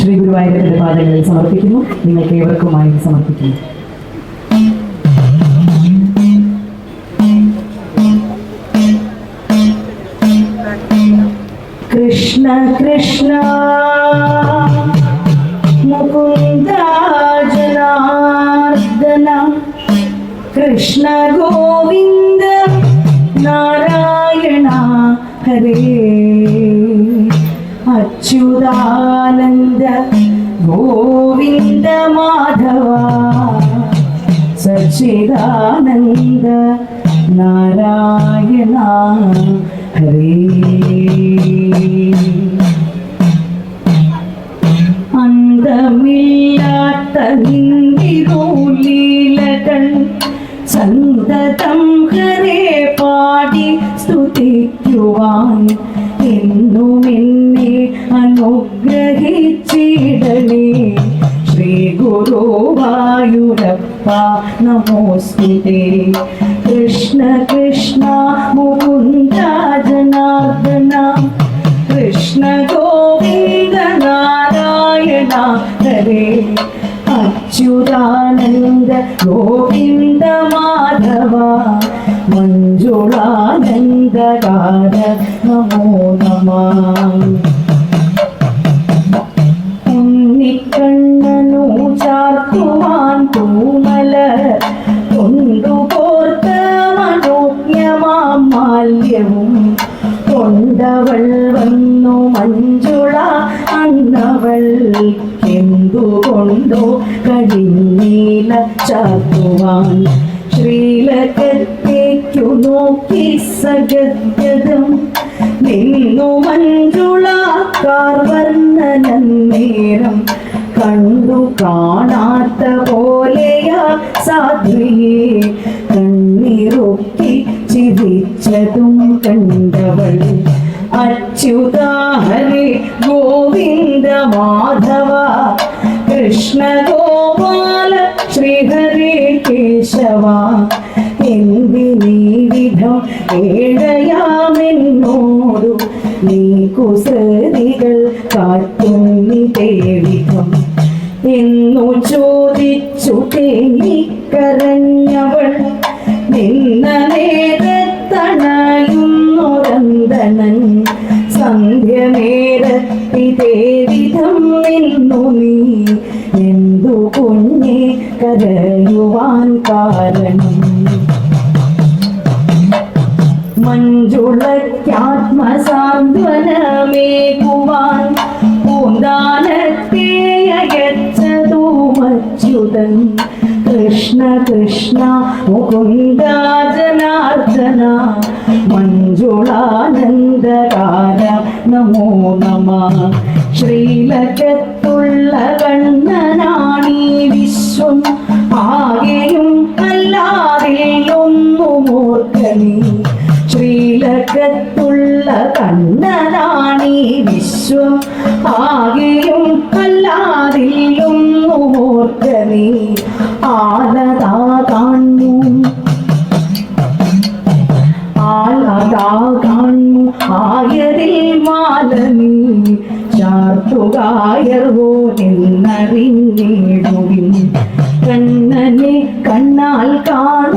ശ്രീ ഗുരുവായൂരത്തിന്റെ പാദങ്ങളിൽ സമർപ്പിക്കുന്നു. നിങ്ങൾക്ക് ഏവർക്കുമായി സമർപ്പിക്കുന്നു. കൃഷ്ണ കൃഷ്ണ മുകുന്ദ കൃഷ്ണ ഗോവിന്ദ നാരായണ ഹരേ. അച്യുതാനന്ദ ഗോവിന്ദ മാധവ സച്ചിദാനന്ദ നാരായണ ഹരേ. ഗുരുവായൂരപ്പ നമോസ്തുതേ. കൃഷ്ണ കൃഷ്ണ മുകുന്ദ ജനാർദ്ദന കൃഷ്ണ ഗോവിന്ദ നാരായണ ഹരേ. അച്യുതാനന്ദ ഗോവിന്ദ മാധവ. മഞ്ജുളാനന്ദകാര നമോ നമ. ഉണ്ണിക്കണ്ണനു മഞ്ജുള അന്നവൾ എന്തുകൊണ്ടോ കഴിഞ്ഞീല ചാർത്തുവാൻ ശ്രീലകത്തേക്കു നോക്കി സഗദ്ഗതം നിന്നു മഞ്ജുള കാർവർണനേരം നേരം കണ്ടു കാണാത്ത പോലെയാ സാധ്വിയെ കണ്ണിറുക്കി ചിരിച്ചതും കണ്ടവൾ. അച്യുതാഹരി ഗോവിന്ദ മാധവ കൃഷ്ണ ഗോപാല ശ്രീഹരി കേശവ. എന്തിനീവിധം ഏഴയാമെന്നോടു നീ കുസൃതികൾ കാറ്റുന്നിതേ തേവിധം എന്നു ചോദിച്ചു തേങ്ങിക്കരഞ്ഞവൾ സന്ധ്യമേരത്തിതേ വിധം നിന്നു നീ. എന്തു കുഞ്ഞെ കരയുവാൻ കാരണം? മഞ്ജുളയ്ക്കാത്മസാന്ത്വനമേകുവാൻ പൂന്താനത്തെ അയച്ചതൂമച്യുതൻ കൃഷ്ണ കൃഷ്ണ മുകുന്ദ ജനാർദ്ദന. മഞ്ജുളാനന്ദകാര നമോ നമ. ശ്രീലകത്തുള്ള കണ്ണനാണീ വിശ്വം. ആകെയും അല്ലാതെയൊന്നുമോർക്കണി ശ്രീലകത്തുള്ള കണ്ണനാണീ വിശ്വം. ആകെയും അല്ലാതെയൊന്നുമോർക്കണി ആലതാ കാണു. ആലതാ കാണു ആയതിൽ മാലനി ചാർത്തുകായർവോ എന്നറിഞ്ഞിടുവിൻ. കണ്ണനെ കണ്ണാൽ കാണുന്ന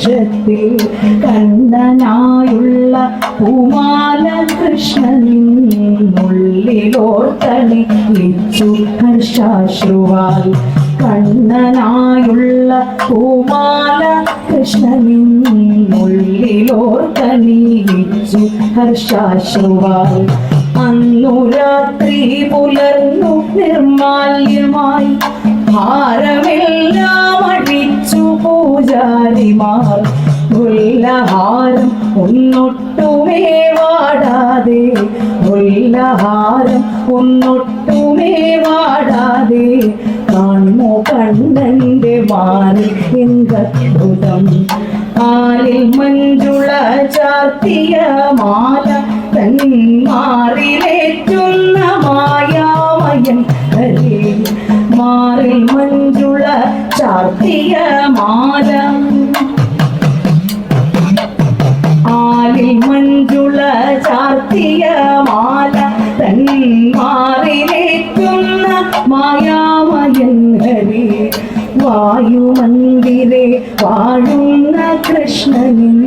വൃക്ഷത്തിൽ കണ്ണനായുള്ള പൂമാല കൃഷ്ണനിന്നുള്ളിലോർത്തണി ലിച്ചു ഹർഷാശ്രുവാൽ കണ്ണനായുള്ള പൂമാല കൃഷ്ണനുള്ളിലോർത്തണിയിച്ചു ഹർഷാശ്രുവാൽ അന്നു രാത്രി പുലർന്നു നിർമാല്യമായി. ഭാരമെല്ലാം അടിച്ചു പൂജാരിമാർ ഉല്ലഹാരം ഒന്നൊട്ടുമേ വാടാതെ. ഉല്ലഹാരം ഒന്നൊട്ടുമേ വാടാതെ. കാണോ കണ്ണന്റെ മാറി എന്തത്ഭുതം കാലിൽ മഞ്ജുള ചാർത്തിയ മാല തന്മാറിലേറ്റുന്ന ചാർത്തിയ മാല ആലിൽ മഞ്ജുള ചാർത്തിയ മാല തന്മാറിലേക്കുന്ന മായാമയൻ ഹരി വാഴുന്ന കൃഷ്ണനിൻ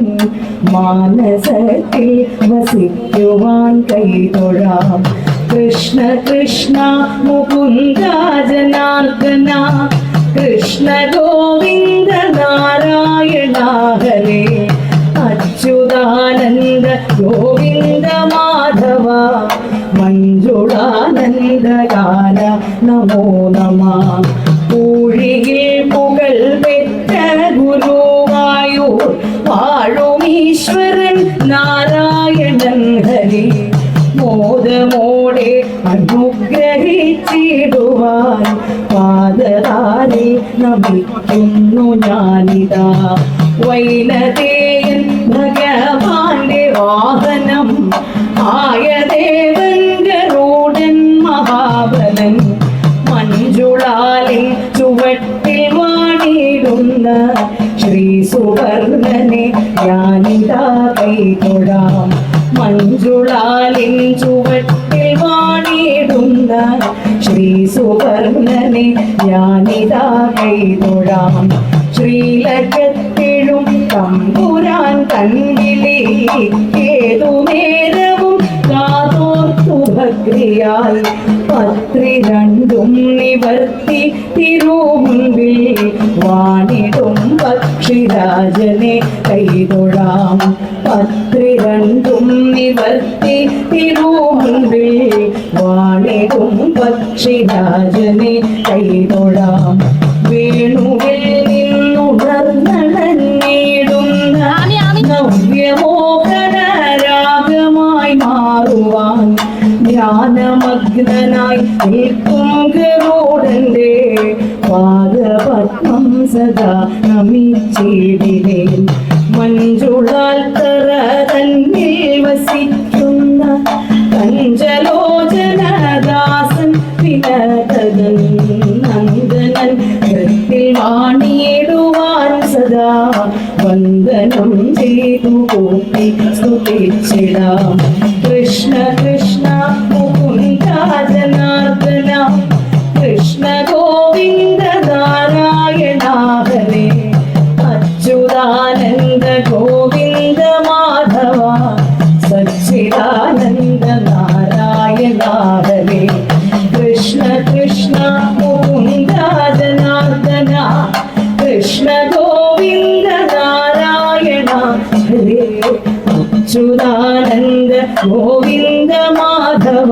മാനസത്തിൽ വസിക്കുവാൻ കൈതൊഴാം. കൃഷ്ണ കൃഷ്ണ മുകുന്ദ ജനാർദ്ദന കൃഷ്ണ ഗോവിന്ദ നാരായണ ഹരേ അച്യുതാനന്ദ ഗോവിന്ദ മാധവ മഞ്ജുളാനന്ദകാല നമോ നമ. പൂഴിയിൽ പുകൾ പെറ്റ ഗുരുവായൂർ വാഴുമീശ്വരൻ നാരായണൻ ഹരി. മോദമോടെ അനുഗ്രഹിച്ചിടുവാൻ പാദതാരെ നമിക്കുന്നു ഞാനിതാ വൈനതേയൻ ഭഗവാന്റെ വാഹനം. ആയ ദേവൻ ഗരുഡൻ മഹാബലൻ മഞ്ജുളാലിൻ ചുവട്ടിൽ വാണിടുന്ന ശ്രീ സുവർണനെ ഞാനിതാ കൈതൊഴാം. മഞ്ജുളാലിൻ ചുവട്ടിൽ വാണിടുന്ന ശ്രീ സുവർണനെ ഞാനിതാ കൈതൊഴാം. ശ്രീലക്ഷത്തിഴും തമ്പുരാൻ കണ്ണിലേ ഏതു നേരവും കാതോർത്തു ഭക്തിയാൽ പത്രി രണ്ടും നിവർത്തി തിരുമുമ്പിൽ വാണിടും പക്ഷിരാജനെ കൈതൊഴാം. പത്രി രണ്ടും നിവർത്തി തിരുമുമ്പിൽ വാണിടും പക്ഷിരാജനെ കൈതൊഴാം. വേണുവിൽ ഗരുഡന്റെ പാദപത്മം സദാ നമിച്ചേടിനെ മഞ്ജുളാൽ തറ തന്നിൽ വസിക്കുന്ന കഞ്ചലോചനദാസൻ വിനതകൻ നന്ദനൻ കൃത്തിൽ വാണിയിടുവാൻ സദാ വന്ദനം ചെയ്തു കൂട്ടി സ്തുതിച്ചിടാം. കൃഷ്ണ കൃഷ്ണ മുകുന്ദ കൃഷ്ണ ഗോവിന്ദ നാരായണ ഹരേ അച്യുതാനന്ദ ഗോവിന്ദ മാധവ സച്ചിദാനന്ദ നാരായണ ഹരേ കൃഷ്ണ കൃഷ്ണ മുകുന്ദ ജനാർദ്ദന കൃഷ്ണ ഗോവിന്ദ നാരായണ അച്യുതാനന്ദ ഗോവിന്ദ മാധവ